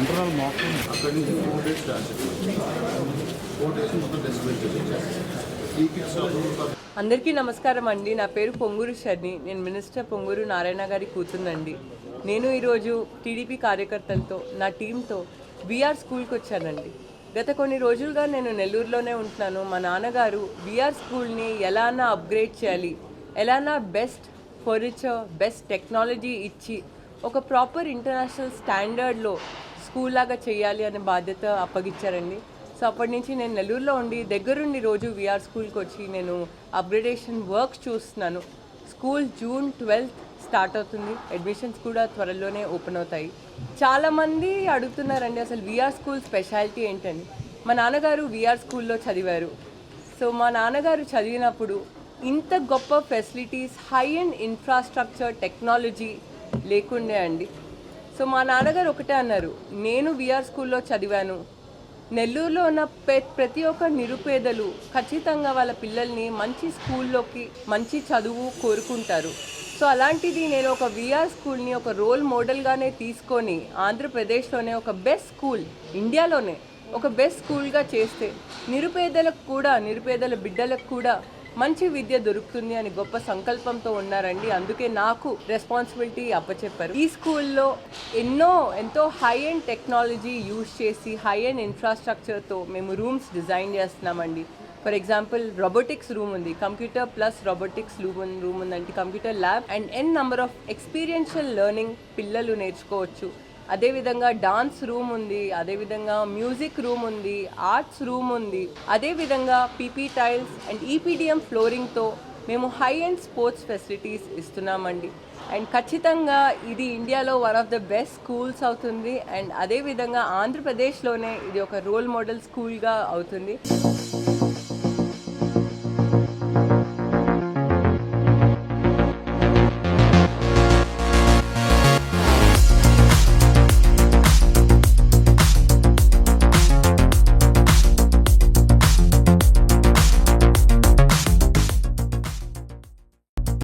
Internal మాక్ అక్కడి నుంచి four days four days మొత్తం ఈ కిట్స్ అందరికీ నమస్కారం అండి. నా పేరు పొంగూరు శర్ని. నేను మినిస్టర్ పొంగూరు నారాయణ గారి కూతుందండి నేను ఈరోజు టీడీపీ కార్యకర్తలతో నా టీంతో బీఆర్ స్కూల్కి వచ్చానండి. గత కొన్ని రోజులుగా నేను నెల్లూరులోనే ఉంటున్నాను. మా నాన్నగారు బీఆర్ స్కూల్ని ఎలానా అప్గ్రేడ్ చేయాలి ఎలానా బెస్ట్ ఫర్నిచర్ బెస్ట్ టెక్నాలజీ ఇచ్చి ఒక ప్రాపర్ ఇంటర్నేషనల్ స్టాండర్డ్లో స్కూల్ లాగా చేయాలి అనే బాధ్యత అప్పగించారండి సో అప్పటి నుంచి నేను నెల్లూరులో ఉండి దగ్గరుండి రోజు విఆర్ స్కూల్కి వచ్చి నేను అప్గ్రేడేషన్ వర్క్స్ చూస్తున్నాను. స్కూల్ జూన్ ట్వెల్త్ స్టార్ట్ అవుతుంది. అడ్మిషన్స్ కూడా త్వరలోనే ఓపెన్ అవుతాయి. చాలామంది అడుగుతున్నారండి అసలు విఆర్ స్కూల్ స్పెషాలిటీ ఏంటని. మా నాన్నగారు విఆర్ స్కూల్లో చదివారు. సో మా నాన్నగారు చదివినప్పుడు ఇంత గొప్ప facilities high end infrastructure technology లేకుండే అండి. సో మా నాన్నగారు ఒకటే అన్నారు నేను విఆర్ స్కూల్లో చదివాను. నెల్లూరులో ఉన్న పె- ప్రతి ఒక్క నిరుపేదలు ఖచ్చితంగా వాళ్ళ పిల్లల్ని మంచి స్కూల్లోకి మంచి చదువు కోరుకుంటారు. సో అలాంటిది నేను ఒక విఆర్ స్కూల్ని ఒక రోల్ మోడల్గానే తీసుకొని ఆంధ్రప్రదేశ్లోనే ఒక బెస్ట్ స్కూల్ ఇండియాలోనే ఒక బెస్ట్ స్కూల్గా చేస్తే నిరుపేదలకు కూడా నిరుపేదల బిడ్డలకు కూడా మంచి విద్య దొరుకుతుంది అని గొప్ప సంకల్పంతో ఉన్నారండి. అందుకే నాకు రెస్పాన్సిబిలిటీ అప్పచెప్పారు. ఈ స్కూల్లో ఎన్నో ఎంతో హై అండ్ టెక్నాలజీ యూజ్ చేసి హై అండ్ ఇన్ఫ్రాస్ట్రక్చర్తో మేము రూమ్స్ డిజైన్ చేస్తున్నామండి. ఫర్ ఎగ్జాంపుల్ రోబోటిక్స్ రూమ్ ఉంది. Computer plus robotics room room ఉందంటే computer lab and N number of experiential learning పిల్లలు నేర్చుకోవచ్చు. అదేవిధంగా డాన్స్ రూమ్ ఉంది అదేవిధంగా మ్యూజిక్ రూమ్ ఉంది ఆర్ట్స్ రూమ్ ఉంది అదేవిధంగా పీపీ టైల్స్ అండ్ ఈపీడిఎం ఫ్లోరింగ్తో మేము హై అండ్ స్పోర్ట్స్ ఫెసిలిటీస్ ఇస్తున్నామండి. అండ్ ఖచ్చితంగా ఇది ఇండియాలో one of the best schools అవుతుంది అండ్ అదేవిధంగా ఆంధ్రప్రదేశ్లోనే ఇది ఒక రోల్ మోడల్ స్కూల్గా అవుతుంది.